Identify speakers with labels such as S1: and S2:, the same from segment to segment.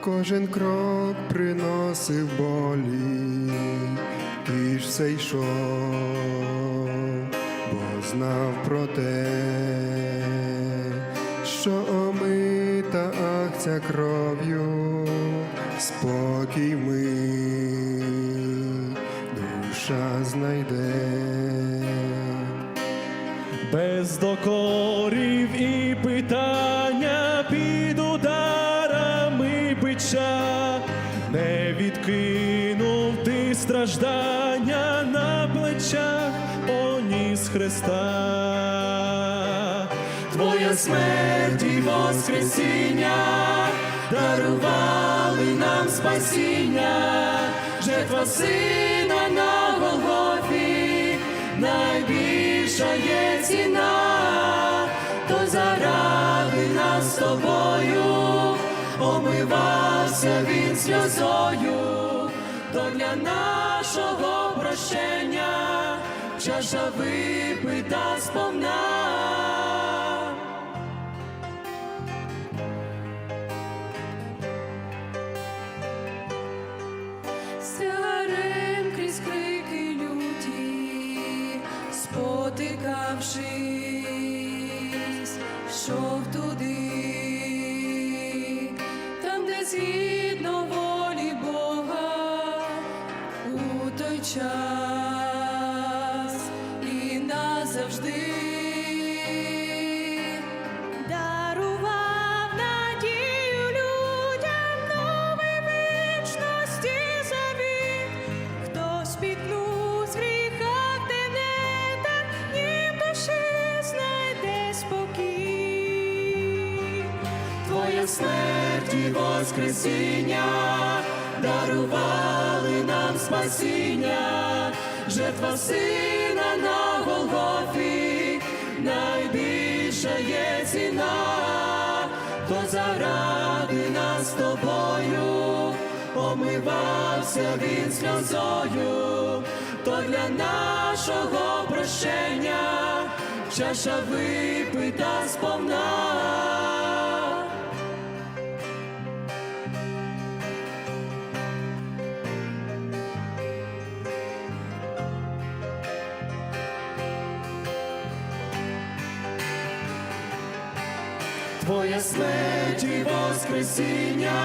S1: кожен крок приносив болі, ти ж все йшов, бо знав про те, що омита акця кров'ю, спокій ми душа знайде.
S2: Без докорів і питання відкинув ти страждання на плечах поніс Христа. Твоя смерть і воскресіння дарували нам спасіння, жертва сина на Голгофі, найбільша є ціна, омивався він сльозою, то для нашого прощення чаша випита сповна.
S3: Старим крізь крики люті, спотикавшись, йшов туди, час і назавжди. Дарував надію людям новий вічності завіт. Хто спіткнув з гріха душі знайде спокій.
S2: Твоя смерть і воскресіння дарували нам спасіння, жертва сина на Голгофі, найбільша є ціна, то заради нас тобою омивався він сльозою, то для нашого прощення чаша випита сповна. Твоя смерть і воскресіння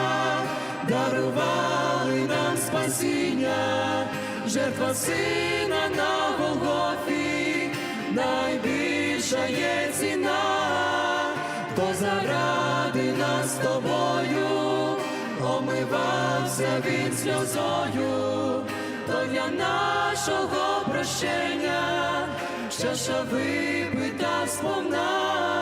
S2: дарували нам спасіння, жертва сина на Голгофі, найбільша є ціна, то заради нас тобою омивався він сльозою, то для нашого прощення чаша випита сповна.